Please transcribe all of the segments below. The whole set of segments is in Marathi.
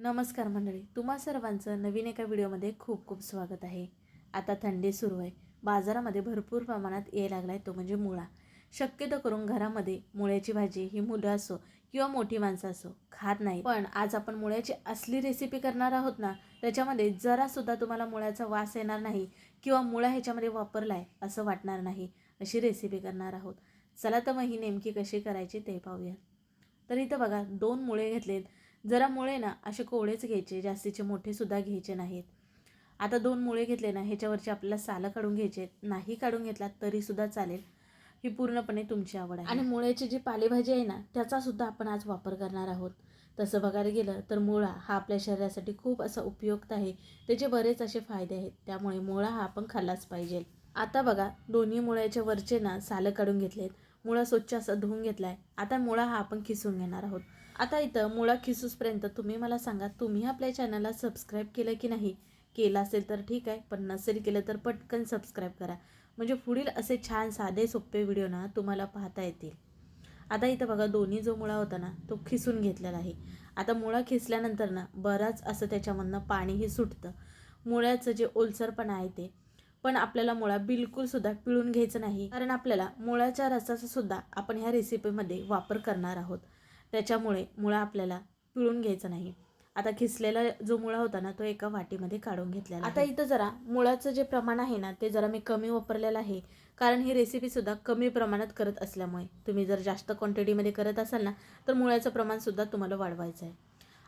नमस्कार मंडळी तुम्हा सर्वांचं नवीन एका व्हिडिओमध्ये खूप खूप स्वागत आहे. आता थंडी सुरू आहे. बाजारामध्ये भरपूर प्रमाणात ये लागला आहे तो म्हणजे मुळा. शक्यतो करून घरामध्ये मुळ्याची भाजी ही मुलं असो किंवा मोठी माणसं असो खात नाही. पण आज आपण मुळ्याची असली रेसिपी करणार आहोत ना त्याच्यामध्ये जरासुद्धा तुम्हाला मुळ्याचा वास येणार नाही किंवा मुळा ह्याच्यामध्ये वापरला आहे असं वाटणार नाही अशी रेसिपी करणार आहोत. चला तर मग ही नेमकी कशी करायची ते पाहूया. तर इथं बघा दोन मुळे घेतलेत. जरा मुळे ना असे कोवळेच घ्यायचे जास्तीचे मोठेसुद्धा घ्यायचे नाहीत. आता दोन मुळे घेतले ना ह्याच्यावरचे आपल्याला सालं काढून घ्यायचे नाही काढून घेतला तरीसुद्धा चालेल ही पूर्णपणे तुमची आवड आहे. आणि मुळ्याची जी पालेभाजी आहे ना त्याचासुद्धा आपण आज वापर करणार आहोत. तसं बघायला गेलं तर मुळा हा आपल्या शरीरासाठी खूप असा उपयुक्त आहे त्याचे बरेच असे फायदे आहेत त्यामुळे मुळा हा आपण खाल्लाच पाहिजे. आता बघा दोन्ही मुळ्याच्या वरचे ना सालं काढून घेतलेत. मुळा स्वच्छ असा धुवून घेतला आहे आता मुळा हा आपण खिसून घेणार आहोत. आता इथं मुळा खिसूसपर्यंत तुम्ही मला सांगा तुम्ही आपल्या चॅनलला सबस्क्राईब केलं की नाही? केलं असेल तर ठीक आहे पण नसेल केलं तर पटकन सबस्क्राईब करा. म्हणजे पुढील असे छान साधे सोपे व्हिडिओ ना तुम्हाला पाहता येतील. आता इथं बघा दोन्ही जो मुळा होता ना तो खिसून घेतलेला आहे. आता मुळा खिसल्यानंतर ना बराच असं त्याच्यामधनं पाणीही सुटतं. मुळ्याचं जे ओलसरपणा आहे ते पण आपल्याला मुळा बिलकुलसुद्धा पिळून घ्यायचं नाही. कारण आपल्याला मुळाच्या रसाचा सुद्धा आपण ह्या रेसिपीमध्ये वापर करणार आहोत. त्याच्यामुळे मुळा आपल्याला पिळून घ्यायचं नाही. आता खिसलेला जो मुळा होता ना तो एका वाटीमध्ये काढून घेतलेला आता इथं जरा मुळाचं जे प्रमाण आहे ना ते जरा मी कमी वापरलेलं आहे. कारण ही रेसिपीसुद्धा कमी प्रमाणात करत असल्यामुळे तुम्ही जर जास्त क्वांटिटीमध्ये करत असाल ना तर मुळ्याचं प्रमाणसुद्धा तुम्हाला वाढवायचं आहे.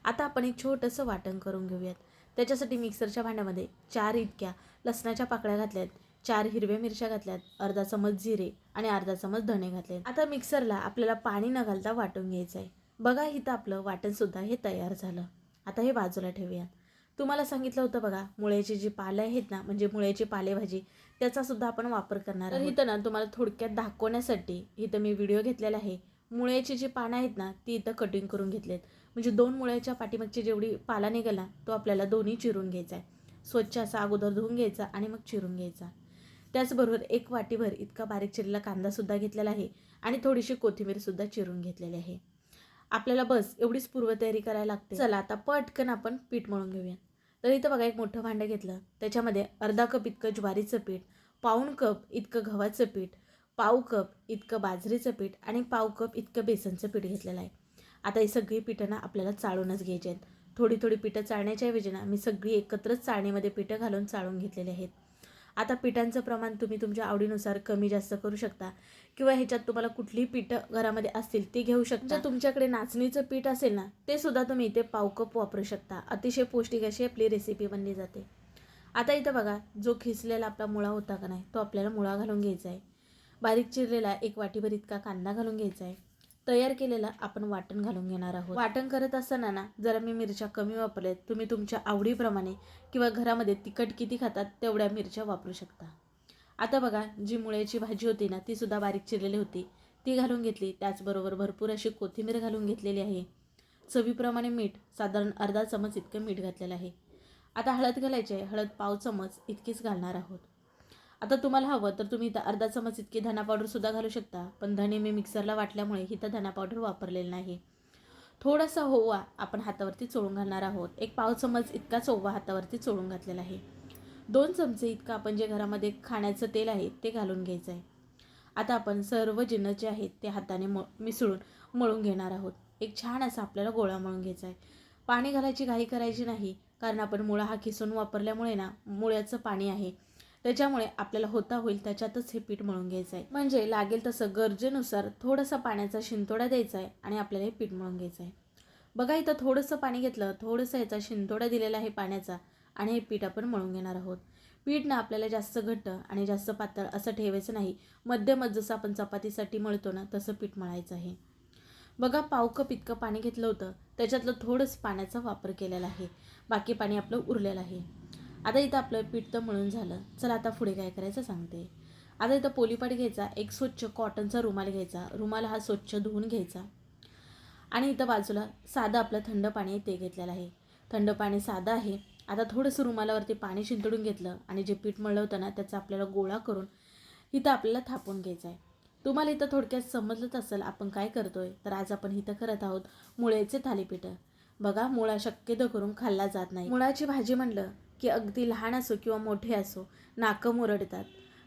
आता आपण एक छोटंसं वाटण करून घेऊयात. त्याच्यासाठी मिक्सरच्या भांड्यामध्ये चार इतक्या लसणाच्या पाकळ्या घातल्यात चार हिरव्या मिरच्या घातल्यात अर्धा चमच जिरे आणि अर्धा चमच धणे घातले आता मिक्सरला आपल्याला पाणी न घालता वाटून घ्यायचं आहे बघा इथं आपलं वाटणसुद्धा हे तयार झालं. आता हे बाजूला ठेवूयात तुम्हाला सांगितलं होतं बघा मुळ्याची जी पालं आहेत ना म्हणजे मुळ्याची पालेभाजी त्याचा सुद्धा आपण वापर करणार तर इथं ना तुम्हाला थोडक्यात दाखवण्यासाठी इथं मी व्हिडिओ घेतलेला आहे. मुळ्याची जी पानं आहेत ना ती इथं कटिंग करून घेतलेत. म्हणजे दोन मुळ्याच्या पाठीमागची जेवढी पाला निघाला तो आपल्याला दोन्ही चिरून घ्यायचा आहे. स्वच्छ असा अगोदर धुवून घ्यायचा आणि मग चिरून घ्यायचा. त्याचबरोबर एक वाटीभर इतका बारीक चिरलेला कांदासुद्धा घेतलेला आहे आणि थोडीशी कोथिंबीरसुद्धा चिरून घेतलेली आहे. आपल्याला बस एवढीच पूर्वतयारी करायला लागते. चला आता पटकन आपण पीठ मळून घेऊया. तर इथं बघा एक मोठं भांडं घेतलं. त्याच्यामध्ये अर्धा कप इतकं ज्वारीचं पीठ पाऊण कप इतकं गव्हाचं पीठ पाव कप इतकं बाजरीचं पीठ आणि पाव कप इतकं बेसनचं पीठ घेतलेलं आहे. आता ही सगळी पिठं ना आपल्याला चाळूनच घ्यायची आहेत. थोडी थोडी पिठं चाळण्याच्या ना मी सगळी एकत्रच चाळणीमध्ये पिठं घालून चाळून घेतलेली आहेत. आता पिठांचं प्रमाण तुम्ही तुमच्या आवडीनुसार कमी जास्त करू शकता किंवा ह्याच्यात तुम्हाला कुठलीही पीठं घरामध्ये असतील ती घेऊ शकता. तुमच्याकडे नाचणीचं पीठ असेल ना ते सुद्धा तुम्ही इथे पाव कप वापरू शकता. अतिशय पौष्टिक अशी आपली रेसिपी बनली जाते. आता इथं बघा जो खिसलेला आपला मुळा होता का नाही तो आपल्याला मुळा घालून घ्यायचा आहे. बारीक चिरलेला एक वाटीभर इतका कांदा घालून घ्यायचा आहे. तयार केलेलं आपण वाटण घालून घेणार आहोत. वाटण करत असताना ना जरा मी मिरच्या कमी वापरल्यात. तुम्ही तुमच्या आवडीप्रमाणे किंवा घरामध्ये तिखट किती खातात तेवढ्या मिरच्या वापरू शकता. आता बघा जी मुळ्याची भाजी होती ना ती सुद्धा बारीक चिरलेली होती. ती घालून घेतली. त्याचबरोबर भरपूर अशी कोथिंबीर घालून घेतलेली आहे. चवीप्रमाणे मीठ साधारण अर्धा चमच इतकं मीठ घातलेलं आहे. आता हळद घालायची आहे. हळद पाव चमच इतकीच घालणार आहोत. आता तुम्हाला हवं तर तुम्ही इथं अर्धा चमच इतकी धना पावडरसुद्धा घालू शकता पण धने मी मिक्सरला वाटल्यामुळे इथं धना पावडर वापरलेलं नाही. थोडासा ओवा आपण हातावरती चोळून घालणार आहोत. एक पाव चमच इतकाच ओवा हातावरती चोळून घातलेला आहे. दोन चमचे इतकं आपण जे घरामध्ये खाण्याचं तेल आहे ते घालून घ्यायचं आहे आता आपण सर्व जिन्न जे आहेत ते हाताने म मिसळून मळून घेणार आहोत. एक छान असा आपल्याला गोळा मळून घ्यायचा आहे पाणी घालायची घाई करायची नाही कारण आपण मुळा हा खिसून वापरल्यामुळे ना मुळ्याचं पाणी आहे. त्याच्यामुळे आपल्याला होता होईल त्याच्यातच हे पीठ मळून घ्यायचं आहे. म्हणजे लागेल तसं गरजेनुसार थोडासा पाण्याचा शिंतोडा द्यायचा आहे आणि आपल्याला हे पीठ मळून घ्यायचं आहे. बघा इथं थोडंसं पाणी घेतलं थोडंसं ह्याचा शिंतोडा दिलेला आहे पाण्याचा आणि हे पीठ आपण मळून घेणार आहोत. पीठ ना आपल्याला जास्त घट्ट आणि जास्त पातळ असं ठेवायचं नाही. मध्यमच जसं आपण चपातीसाठी मळतो ना तसं पीठ मळायचं आहे. बघा पाव कप इतकं पाणी घेतलं होतं त्याच्यातलं थोडंच पाण्याचा वापर केलेला आहे. बाकी पाणी आपलं उरलेलं आहे. आता इथं आपलं पीठ तर मळून झालं. चला आता पुढे काय करायचं सांगते. आता इथं पोलीपाट घ्यायचा एक स्वच्छ कॉटनचा रुमाल घ्यायचा रुमाल हा स्वच्छ धुवून घ्यायचा. आणि इथं बाजूला साधं आपलं थंड पाणी ते घेतलेलं आहे. थंड पाणी साधं आहे. आता थोडंसं रुमालावरती पाणी शिंतडून घेतलं आणि जे पीठ मळलं होतं ना त्याचा आपल्याला गोळा करून इथं आपल्याला थापून घ्यायचं आहे. तुम्हाला इथं थोडक्यात समजलंच असेल आपण काय करतोय. तर आज आपण इथं करत आहोत मुळ्याचे थालीपीठं. बघा मुळा शक्यतो करून खाल्ला जात नाही. मुळाची भाजी म्हणलं की अगदी लहान असो किंवा मोठे असो नाकं मुरडतात.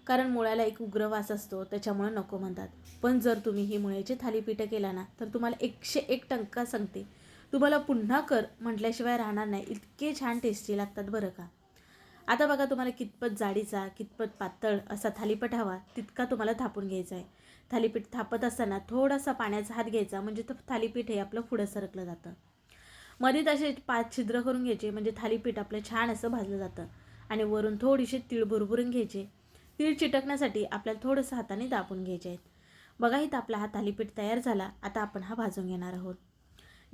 कारण मुळ्याला एक उग्र वास असतो त्याच्यामुळं नको म्हणतात. पण जर तुम्ही ही मुळ्याची थालीपीठं केला ना तर तुम्हाला एकशे एक टंका सांगते तुम्हाला पुन्हा कर म्हटल्याशिवाय राहणार नाही. इतके छान टेस्टी लागतात बरं का? आता बघा तुम्हाला कितपत जाडीचा कितपत पातळ असा थालीपीठ हवा तितका तुम्हाला थापून घ्यायचा आहे. थालीपीठ थापत असताना थोडासा पाण्याचा हात घ्यायचा म्हणजे तो थालीपीठ हे आपलं पुढं सरकलं जातं. मध्ये तसे पाच छिद्र करून घ्यायचे म्हणजे थालीपीठ आपलं छान असं भाजलं जातं. आणि वरून थोडीशी तीळ भुरभुरून घ्यायचे. तीळ चिटकण्यासाठी आपल्याला थोडंसं हाताने दाबून घ्यायचे आहेत. बघा इथं आपला हा थालीपीठ तयार झाला. आता आपण हा भाजून घेणार आहोत.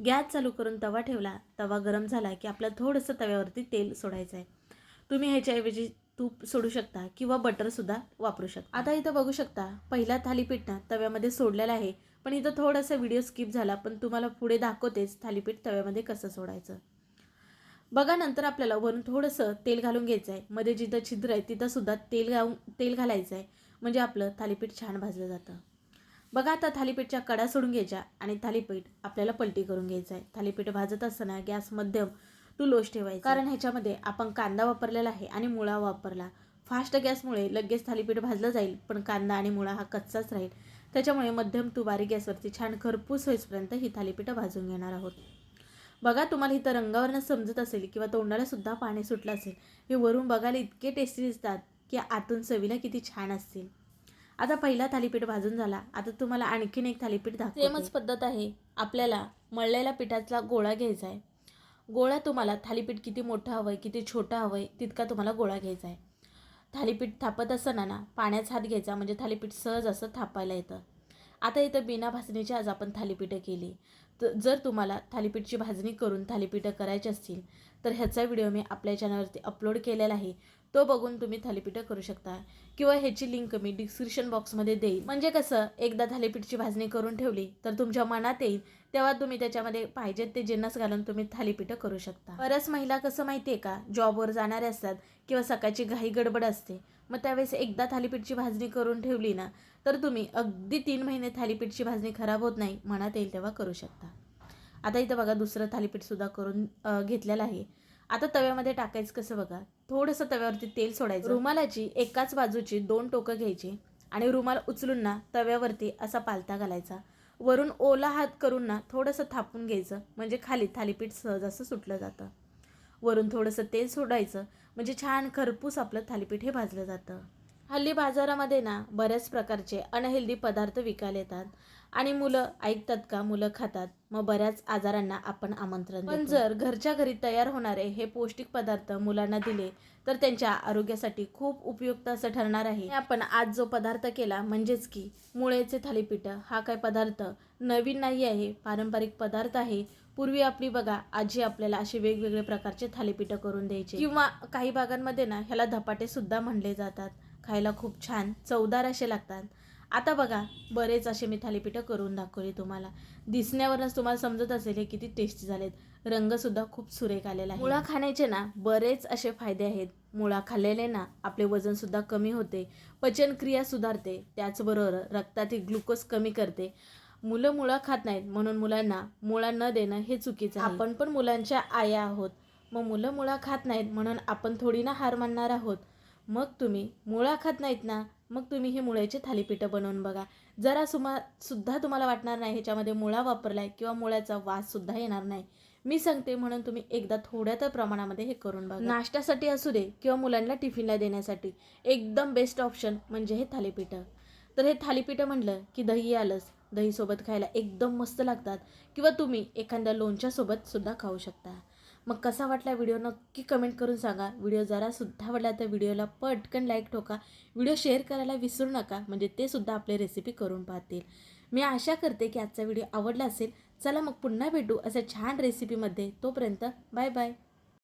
गॅस चालू करून तवा ठेवला. तवा गरम झाला की आपल्याला थोडंसं तव्यावरती तेल सोडायचं आहे. तुम्ही ह्याच्याऐवजी तूप सोडू शकता किंवा बटरसुद्धा वापरू शकता. आता इथं बघू शकता पहिला थालीपीठ ना तव्यामध्ये सोडलेला आहे. पण इथं थोडासा व्हिडिओ स्किप झाला पण तुम्हाला पुढे दाखवतेच थालीपीठ तव्यामध्ये कसं सोडायचं. बघा नंतर आपल्याला वरून थोडंसं तेल घालून घ्यायचं आहे. मध्ये जिथं छिद्र आहे तिथं सुद्धा तेल घालून तेल घालायचं आहे. म्हणजे आपलं थालीपीठ छान भाजलं जातं. बघा आता थालीपीठच्या कडा सोडून घ्यायच्या आणि थालीपीठ आपल्याला पलटी करून घ्यायचं आहे. थालीपीठ भाजत असताना गॅस मध्यम टू लोच ठेवायचं. कारण ह्याच्यामध्ये आपण कांदा वापरलेला आहे आणि मुळा वापरला. फास्ट गॅसमुळे लगेच थालीपीठ भाजलं जाईल पण कांदा आणि मुळा हा कच्चाच राहील. त्याच्यामुळे मध्यम टू बारीक गॅसवरती छान खरपूस होईपर्यंत ही थालीपीठं भाजून घेणार आहोत. बघा तुम्हाला इथं रंगावरनं समजत असेल किंवा तोंडाला सुद्धा पाणी सुटलं असेल हे वरून बघायला इतके टेस्टी दिसतात की आतून चवीला किती छान असतील. आता पहिला थालीपीठ भाजून झाला. आता तुम्हाला आणखीन एक थालीपीठ दाखव सेमच पद्धत आहे. आपल्याला मळलेल्या पिठाचा गोळा घ्यायचा आहे गोळा तुम्हाला थालीपीठ किती मोठं हवं आहे किती छोटं हवं आहे तितका तुम्हाला गोळा घ्यायचा आहे थालीपीठ थापत असताना ना पाण्याचा हात घ्यायचा म्हणजे थालीपीठ सहज असं थापायला येतं. आता इथं बिना भाजणीची आज आपण थालीपीठं केली. तर जर तुम्हाला थालीपीठची भाजणी करून थालीपीठं करायची असतील तर ह्याचा व्हिडिओ मी आपल्या चॅनलवरती अपलोड केलेला आहे. तो बघून तुम्ही थालीपीठं करू शकता. किंवा ह्याची लिंक मी डिस्क्रिप्शन बॉक्समध्ये देईन. म्हणजे कसं एकदा थालीपीठची भाजणी करून ठेवली तर तुमच्या मनात येईल तेव्हा तुम्ही त्याच्यामध्ये पाहिजेत ते जिन्नस घालून तुम्ही थालीपीठं करू शकता. बऱ्याच महिला कसं माहिती आहे का जॉबवर जाणारे असतात किंवा सकाळची घाई गडबड असते मग त्यावेळेस एकदा थालीपीठची भाजणी करून ठेवली ना तर तुम्ही अगदी तीन महिने थालीपीठची भाजणी खराब होत नाही मनात येईल तेव्हा करू शकता. आता इथं बघा दुसरं थालीपीठसुद्धा करून घेतलेलं आहे. आता तव्यामध्ये टाकायचं कसं बघा? थोडंसं तव्यावरती तेल सोडायचं. रुमालाची एकाच बाजूची दोन टोकं घ्यायची आणि रुमाल उचलून ना तव्यावरती असा पालथा घालायचा. वरून ओला हात करून ना थोडंसं थापून घ्यायचं. म्हणजे खाली थालीपीठ सहज असं सुटलं जातं. वरून थोडंसं तेल सोडायचं. म्हणजे छान खरपूस आपलं थालीपीठ हे भाजलं जातं. हल्ली बाजारामध्ये ना बऱ्याच प्रकारचे अनहेल्दी पदार्थ विकायला येतात. आणि मुलं ऐकतात का? मुलं खातात. मग बऱ्याच आजारांना आपण आमंत्रण पण जर घरच्या घरी तयार होणारे हे पौष्टिक पदार्थ मुलांना दिले तर त्यांच्या आरोग्यासाठी खूप उपयुक्त असं ठरणार आहे. आपण आज जो पदार्थ केला म्हणजेच की मुळेचे थालीपीठ हा काय पदार्थ नवीन नाही आहे पारंपरिक पदार्थ आहे. पूर्वी आपली बघा आजी आपल्याला असे वेगवेगळे प्रकारचे थालीपीठं करून द्यायचे. किंवा काही भागांमध्ये ना ह्याला धपाटे सुद्धा म्हणले जातात. खायला खूप छान चवदार असे लागतात. आता बघा बरेच असे मी थालीपीठं करून दाखवली तुम्हाला. दिसण्यावरच तुम्हाला समजत असेल हे किती टेस्टी झालेत. रंगसुद्धा खूप सुरेख आलेला आहे. मुळा खाण्याचे ना बरेच असे फायदे आहेत. मुळा खाल्लेले ना आपले वजनसुद्धा कमी होते. पचनक्रिया सुधारते. त्याचबरोबर रक्तातील ग्लुकोज कमी करते. मुलं मुळा खात नाहीत म्हणून मुलांना मुळा न देणं हे चुकीचं आहे. आपण पण मुलांच्या आया आहोत. मग मुलं मुळा खात नाहीत म्हणून आपण थोडी ना हार मानणार आहोत. मग तुम्ही मुळा खात नाहीत ना? मग तुम्ही हे मुळ्याची थालीपीठं बनवून बघा. जरा सुमा सुद्धा तुम्हाला वाटणार नाही ह्याच्यामध्ये मुळा वापरलाय किंवा मुळ्याचा वाससुद्धा येणार नाही. मी सांगते म्हणून तुम्ही एकदा थोड्या तर प्रमाणामध्ये हे करून बघा. नाश्त्यासाठी असू दे किंवा मुलांना टिफिनला देण्यासाठी एकदम बेस्ट ऑप्शन म्हणजे हे थालीपीठं. तर हे थालीपीठं म्हटलं की दही आलंच. दहीसोबत खायला एकदम मस्त लागतात. किंवा तुम्ही एखाद्या लोणच्यासोबत सुद्धा खाऊ शकता. मग कसा वाटला व्हिडिओ नक्की कमेंट करून सांगा. व्हिडिओ जरासुद्धा आवडला तर व्हिडिओला पटकन लाईक ठोका. व्हिडिओ शेअर करायला विसरू नका म्हणजे ते सुद्धा आपले रेसिपी करून पाहतील. मी आशा करते की आजचा व्हिडिओ आवडला असेल. चला मग पुन्हा भेटू असं छान रेसिपीमध्ये तोपर्यंत बाय बाय